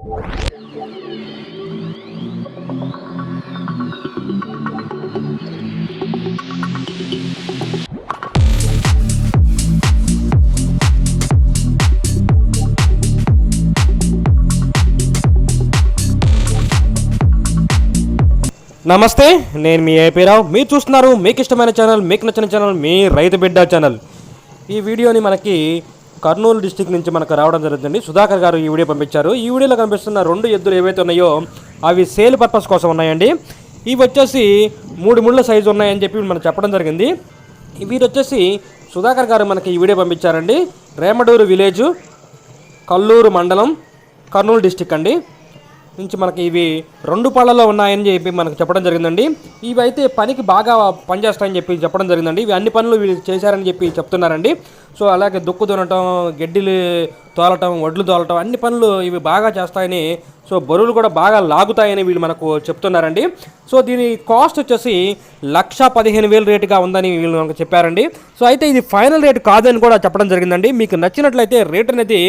నమస్తే నేను మీ ఏపీ రావు. మీరు చూస్తున్నారు మీకు ఇష్టమైన ఛానల్ మీకు నచ్చిన ఛానల్ మీ రైతు బిడ్డ ఛానల్ ఈ వీడియోని మనకి కర్నూలు డిస్టిక్ నుంచి మనకు రావడం జరుగుతుంది. సుధాకర్ గారు ఈ వీడియో పంపించారు. ఈ వీడియోలో కనిపిస్తున్న రెండు ఎద్దులు ఏవైతే ఉన్నాయో అవి సేల్ పర్పస్ కోసం ఉన్నాయండి. ఇవి వచ్చేసి మూడు ముళ్ళ సైజు ఉన్నాయని చెప్పి మనం చెప్పడం జరిగింది. వీరు వచ్చేసి సుధాకర్ గారు మనకి ఈ వీడియో పంపించారండి. రేమడూరు విలేజు కల్లూరు మండలం కర్నూలు డిస్టిక్ అండి. నుంచి మనకి ఇవి రెండు పళ్ళలో ఉన్నాయని చెప్పి మనకు చెప్పడం జరిగిందండి. ఇవి అయితే పనికి బాగా పనిచేస్తాయని చెప్పి చెప్పడం జరిగిందండి. ఇవి అన్ని పనులు వీళ్ళు చేశారని చెప్పి చెప్తున్నారండి. సో అలాగే దుక్కు దున్నటం గడ్డిలు తోలటం వడ్లు తోలటం అన్ని పనులు ఇవి బాగా చేస్తాయని సో బరువులు కూడా బాగా లాగుతాయని వీళ్ళు మనకు చెప్తున్నారండి. సో దీని కాస్ట్ వచ్చేసి లక్ష పదిహేను వేలు రేటుగా ఉందని వీళ్ళు మనకు చెప్పారండి. సో అయితే ఇది ఫైనల్ రేటు కాదని కూడా చెప్పడం జరిగిందండి. మీకు నచ్చినట్లయితే రేట్ అనేది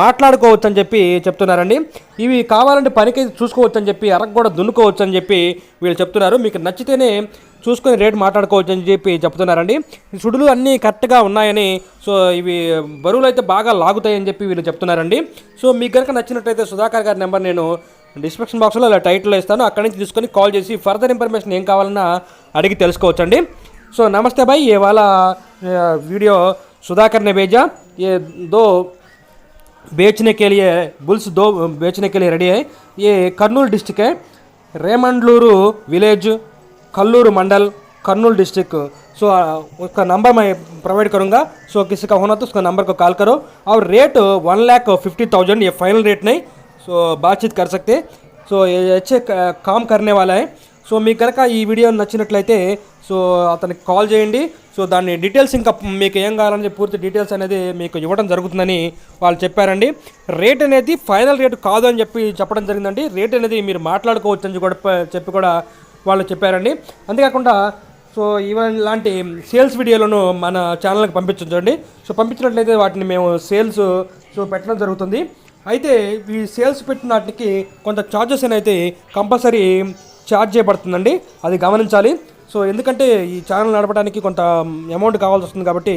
మాట్లాడుకోవచ్చు అని చెప్పి చెప్తున్నారండి. ఇవి కావాలంటే పనికి చూసుకోవచ్చు అని చెప్పి అరకు కూడా దున్నుకోవచ్చు అని చెప్పి వీళ్ళు చెప్తున్నారు. మీకు నచ్చితేనే చూసుకొని రేట్ మాట్లాడుకోవచ్చు అని చెప్పి చెప్తున్నారండి ఈ సుడులు అన్నీ కరెక్ట్గా ఉన్నాయని సో ఇవి బరువులు అయితే బాగా లాగుతాయని చెప్పి వీళ్ళు చెప్తున్నారండి సో మీకు కనుక నచ్చినట్లయితే సుధాకర్ గారి నెంబర్ నేను డిస్క్రిప్షన్ బాక్స్లో ఇలా టైటిల్లో ఇస్తాను అక్కడి నుంచి తీసుకొని కాల్ చేసి ఫర్దర్ ఇన్ఫర్మేషన్ ఏం కావాలన్నా అడిగి తెలుసుకోవచ్చండి సో నమస్తే భాయ్ ये वाला अ, वीडियो सुधाकर ने भेजा ये दो बेचने के लिए बुल्स दो बेचने के लिए रेडी है ये कर्नूल डिस्ट्रिक्ट है रेमंडलूरू विलेज कल्लूरू मंडल कर्नूल डिस्ट्रिक्ट सो आ, उसका नंबर मैं प्रोवाइड करूँगा सो किसी का होना तो उसका नंबर को कॉल करो और rate one lakh fifty thousand ये फाइनल रेट नहीं सो बातचीत कर सकते సో ये अच्छे క- काम करने वाला है సో మీకు కనుక ఈ వీడియో నచ్చినట్లయితే సో అతనికి కాల్ చేయండి సో దాని డీటెయిల్స్ ఇంకా మీకు ఏం కావాలని పూర్తి డీటెయిల్స్ అనేది మీకు ఇవ్వడం జరుగుతుందని వాళ్ళు చెప్పారండి రేట్ అనేది ఫైనల్ రేట్ కాదు అని చెప్పి చెప్పడం జరిగిందండి రేట్ అనేది మీరు మాట్లాడుకోవచ్చు అని కూడా ప- చెప్పి కూడా వాళ్ళు చెప్పారండి. అంతేకాకుండా సో ఈవెన్ ఇలాంటి సేల్స్ వీడియోలను మన ఛానల్కి పంపించండి సో పంపించినట్లయితే వాటిని మేము సేల్స్ సో పెట్టడం జరుగుతుంది. అయితే ఈ సేల్స్ పెట్టిన వాటికి కొంత ఛార్జెస్ అయితే కంపల్సరీ ఛార్జ్ చేయబడుతుందండి. అది గమనించాలి. సో ఎందుకంటే ఈ ఛానల్ నడపడానికి కొంత అమౌంట్ కావాల్సి వస్తుంది కాబట్టి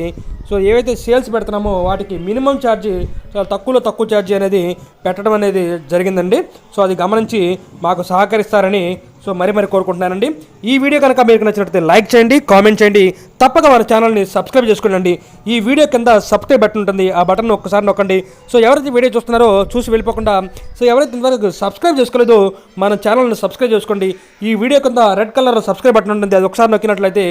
సో ఏవైతే సేల్స్ పెడుతున్నామో వాటికి మినిమం ఛార్జ్ చాలా తక్కువలో తక్కువ ఛార్జ్ అనేది పెట్టడం అనేది జరిగిందండి. సో అది గమనించి మాకు సహకరిస్తారని సో మరి మరి కోరుకుంటున్నానండి. ఈ వీడియో కనుక మీకు నచ్చినట్లయితే లైక్ చేయండి కామెంట్ చేయండి. తప్పక మన ఛానల్ని సబ్స్క్రైబ్ చేసుకోండి. ఈ వీడియో కింద సబ్స్క్రైబ్ బటన్ ఉంటుంది ఆ బటన్ ఒక్కసారి నొక్కండి. సో ఎవరైతే వీడియో చూస్తున్నారో చూసి వెళ్ళిపోకుండా సో ఎవరైతే ఇంతవరకు సబ్స్క్రైబ్ చేసుకోలేదో మన ఛానల్ని సబ్స్క్రైబ్ చేసుకోండి. ఈ వీడియో కింద రెడ్ కలర్ సబ్స్క్రైబ్ బటన్ ఉంటుంది అది ఒకసారి నొక్కినట్లయితే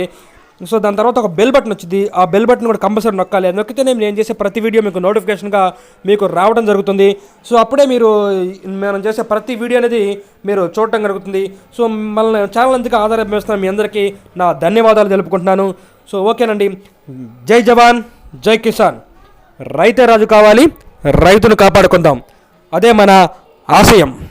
సో దాని తర్వాత ఒక బెల్ బటన్ వచ్చింది. ఆ బెల్ బటన్ కూడా కంపల్సరీ నొక్కాలి. నొక్కితే నేను చేసే ప్రతి వీడియో మీకు నోటిఫికేషన్గా మీకు రావడం జరుగుతుంది. సో అప్పుడే మీరు మనం చేసే ప్రతి వీడియో అనేది మీరు చూడటం జరుగుతుంది. సో మన ఛానల్ అందుకు ఆధారం వేస్తున్న మీ అందరికీ నా ధన్యవాదాలు తెలుపుకుంటున్నాను. సో ఓకేనండి. జై జవాన్ జై కిసాన్. రైతే రాజు కావాలి రైతును కాపాడుకుందాం. అదే మన ఆశయం.